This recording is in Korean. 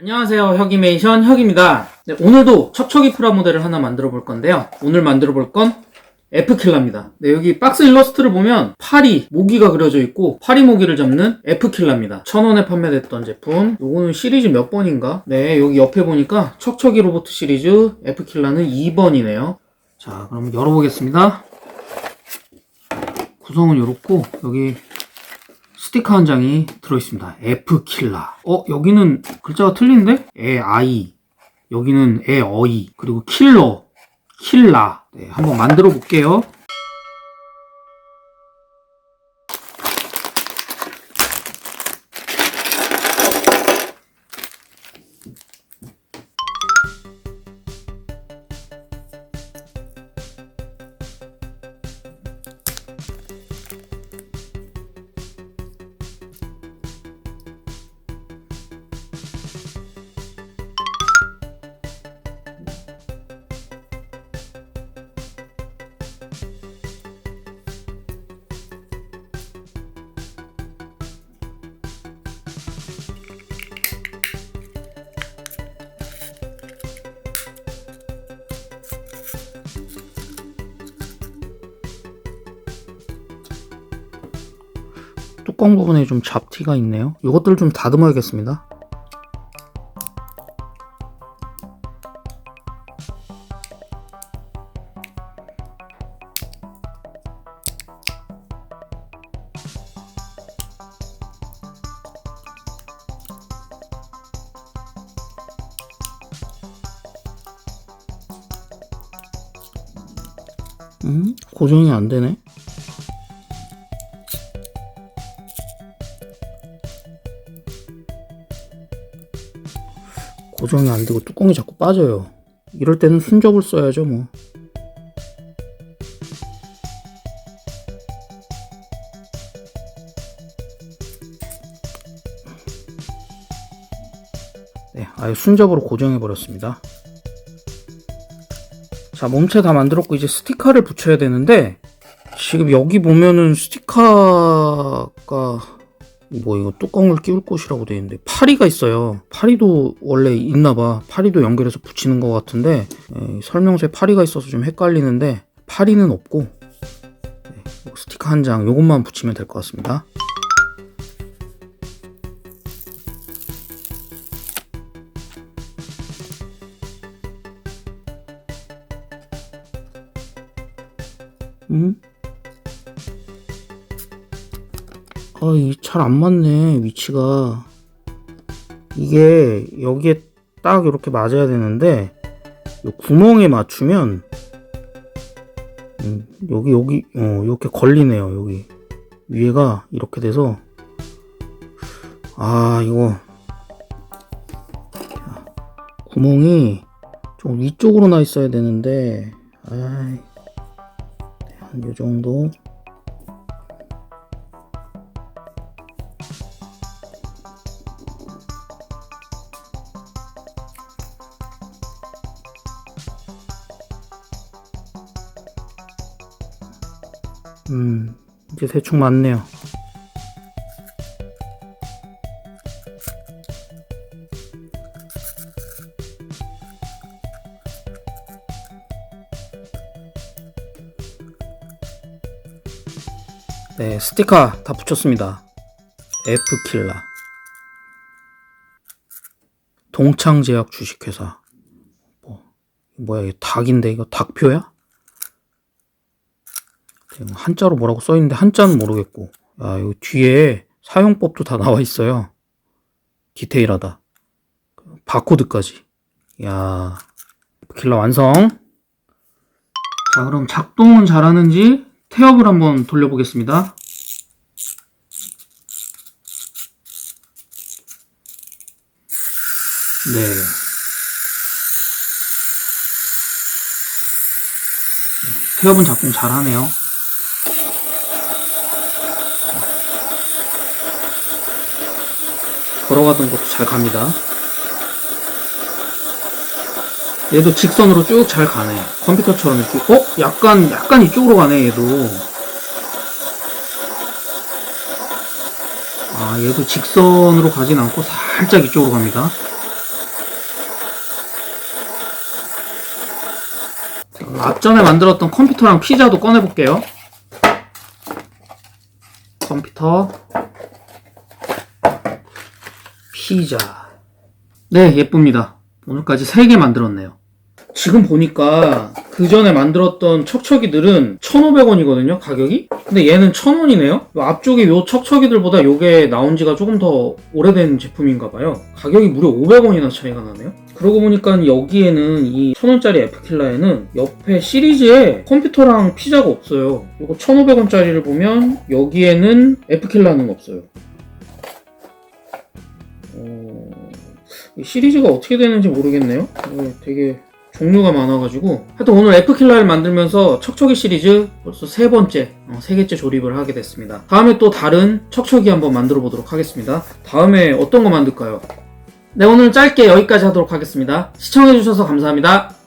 안녕하세요. 혁이메이션 혁입니다. 네, 오늘도 척척이 프라 모델을 하나 만들어 볼 건데요. 오늘 만들어 볼건 F킬라입니다. 네, 여기 박스 일러스트를 보면 파리 모기가 그려져 있고 파리 모기를 잡는 F킬라입니다. 천원에 판매됐던 제품. 요거는 시리즈 몇 번인가? 네 여기 옆에 보니까 척척이 로봇 시리즈 F킬라는 2번이네요. 자 그럼 열어보겠습니다. 구성은 이렇고 여기 스티커 한 장이 들어있습니다. F킬라. 어, 여기는 글자가 틀린데? 에, 아이. 여기는 에, 어이. 그리고 킬러. 킬라. 네, 한번 만들어 볼게요. 뚜껑 부분에 좀 잡티가 있네요. 이것들을 좀 다듬어야겠습니다. 음? 고정이 안 되네? 고정이 안 되고 뚜껑이 자꾸 빠져요. 이럴 때는 순접을 써야죠, 뭐. 네, 아예 순접으로 고정해 버렸습니다. 자, 몸체 다 만들었고 이제 스티커를 붙여야 되는데 지금 여기 보면은 스티커가 뭐 이거 뚜껑을 끼울 곳이라고 되어 있는데 파리가 있어요. 파리도 원래 있나 봐. 파리도 연결해서 붙이는 것 같은데 에, 설명서에 파리가 있어서 좀 헷갈리는데 파리는 없고 네, 스티커 한장 요것만 붙이면 될 것 같습니다. 음? 아, 이잘안 맞네, 위치가. 이게 여기에 딱 이렇게 맞아야 되는데, 요 구멍에 맞추면, 음, 여기, 여기, 어, 이렇게 걸리네요, 여기. 위에가 이렇게 돼서, 아, 이거. 자, 구멍이 좀 위쪽으로 나 있어야 되는데, 아이, 한요 정도. 음, 이제 대충 맞네요. 네, 스티커 다 붙였습니다. F킬라. 동창제약 주식회사. 뭐, 뭐야, 이게 닭인데, 이거 닭표야? 한자로 뭐라고 써있는데 한자는 모르겠고. 아 이거 뒤에 사용법도 다 나와 있어요. 디테일하다. 바코드까지. 야 킬러 완성. 자 그럼 작동은 잘하는지 태엽을 한번 돌려보겠습니다. 네. 태엽은 작동 잘하네요 걸어가던 것도 잘 갑니다. 얘도 직선으로 쭉 잘 가네. 컴퓨터처럼 이렇게. 어? 약간 약간 이쪽으로 가네 얘도. 아 얘도 직선으로 가진 않고 살짝 이쪽으로 갑니다. 앞전에 만들었던 컴퓨터랑 피자도 꺼내볼게요. 컴퓨터. 피자. 네, 예쁩니다. 오늘까지 3개 만들었네요. 지금 보니까 그 전에 만들었던 척척이들은 1,500원이거든요, 가격이? 근데 얘는 1,000원이네요? 앞쪽에 요 척척이들보다 요게 나온 지가 조금 더 오래된 제품인가 봐요. 가격이 무려 500원이나 차이가 나네요? 그러고 보니까 여기에는 이 1000원짜리 에프킬라에는 옆에 시리즈에 컴퓨터랑 피자가 없어요. 요거 1500원짜리를 보면 여기에는 에프킬라는 없어요. 어, 이 시리즈가 어떻게 되는지 모르겠네요. 이거 되게 종류가 많아가지고 하여튼 오늘 F킬라를 만들면서 척척이 시리즈 벌써 세 번째, 어, 세 개째 조립을 하게 됐습니다. 다음에 또 다른 척척이 한번 만들어 보도록 하겠습니다. 다음에 어떤 거 만들까요? 네, 오늘 짧게 여기까지 하도록 하겠습니다. 시청해주셔서 감사합니다.